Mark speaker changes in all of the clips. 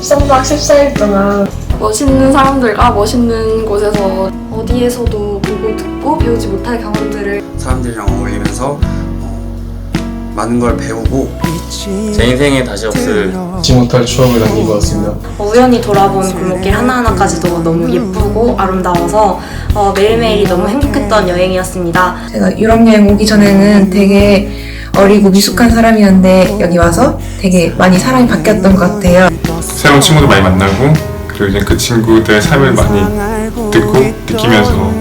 Speaker 1: 13박 14일 동안
Speaker 2: 멋있는 사람들과 멋있는 곳에서 어디에서도 보고 듣고 배우지 못할 경험들을
Speaker 3: 사람들이랑 어울리면서 어, 많은 걸 배우고
Speaker 4: 제 인생에 다시 없을
Speaker 5: 잊지 못할 추억을 남긴 것 같습니다.
Speaker 6: 어, 우연히 돌아본 골목길 하나하나까지도 너무 예쁘고 아름다워서 어, 매일매일이 너무 행복했던 여행이었습니다.
Speaker 7: 제가 유럽 여행 오기 전에는 되게 어리고 미숙한 사람이었는데 여기 와서 되게 많이 사람이 바뀌었던 것 같아요.
Speaker 5: 새로운 친구도 많이 만나고 그리고 이제 그 친구들의 삶을 많이 듣고 느끼면서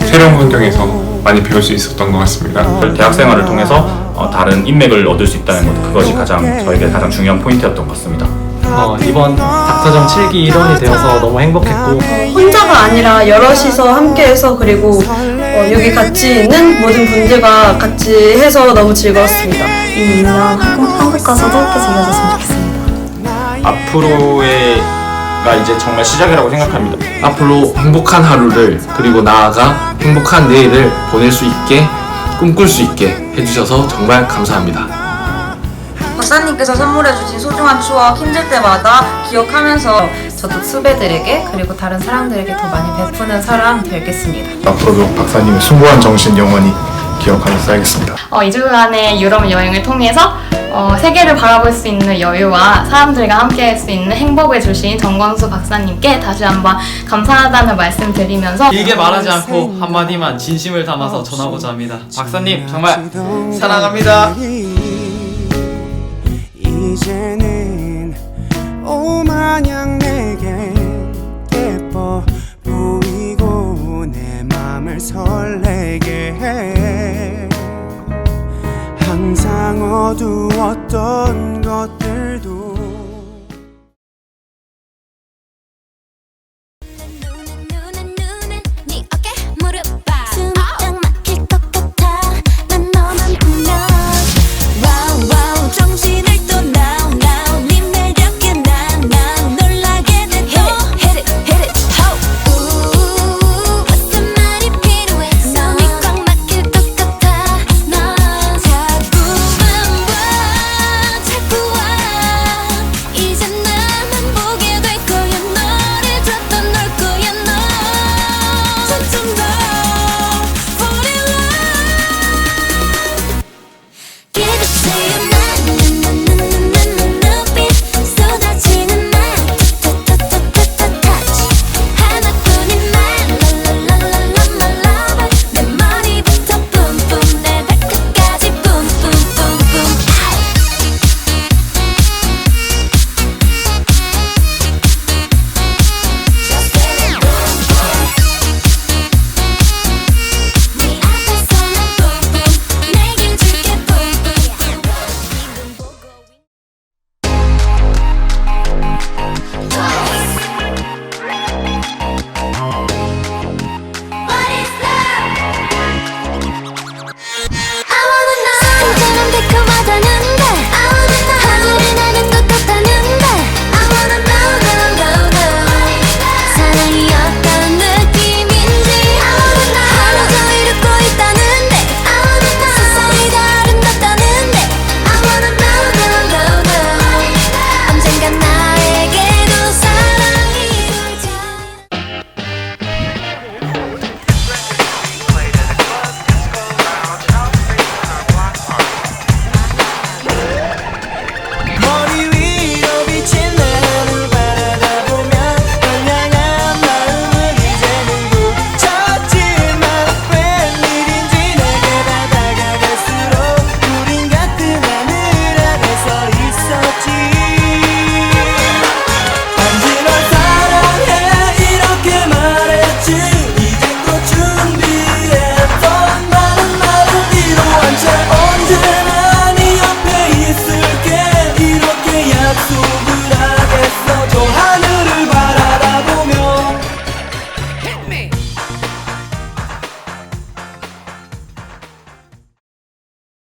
Speaker 5: 새로운 환경에서 많이 배울 수 있었던 것 같습니다.
Speaker 4: 대학 생활을 통해서 어, 다른 인맥을 얻을 수 있다는 것 그것이 가장 저에게 가장 중요한 포인트였던 것 같습니다.
Speaker 8: 어, 이번 닥터정 7기 일원이 되어서 너무 행복했고
Speaker 1: 혼자가 아니라 여럿이서 함께해서 그리고 어, 여기 같이 있는 모든 분들과 같이 해서 너무 즐거웠습니다.
Speaker 6: 이 2년 한국, 한국 가서도 함께 즐겨줬으면 좋겠습니다.
Speaker 4: 앞으로의가 이제 정말 시작이라고 생각합니다.
Speaker 9: 앞으로 행복한 하루를 그리고 나아가 행복한 내일을 보낼 수 있게 꿈꿀 수 있게 해주셔서 정말 감사합니다.
Speaker 6: 박사님께서 선물해주신 소중한 추억 힘들 때마다 기억하면서 저도 후배들에게 그리고 다른 사람들에게 더 많이 베푸는 사람 되겠습니다.
Speaker 5: 앞으로도 박사님의 숭고한 정신 영원히 기억하며 살겠습니다.
Speaker 2: 어, 2주간의 유럽 여행을 통해서 어, 세계를 바라볼 수 있는 여유와 사람들과 함께 할 수 있는 행복을 주신 정광수 박사님께 다시 한번 감사하다는 말씀 드리면서
Speaker 8: 길게 말하지 않고 한마디만 진심을 담아서 전하고자 합니다. 박사님 정말 사랑합니다.
Speaker 10: 이제는 오마냥 내게 예뻐 보이고 내 맘을 설레 어두웠던 것들도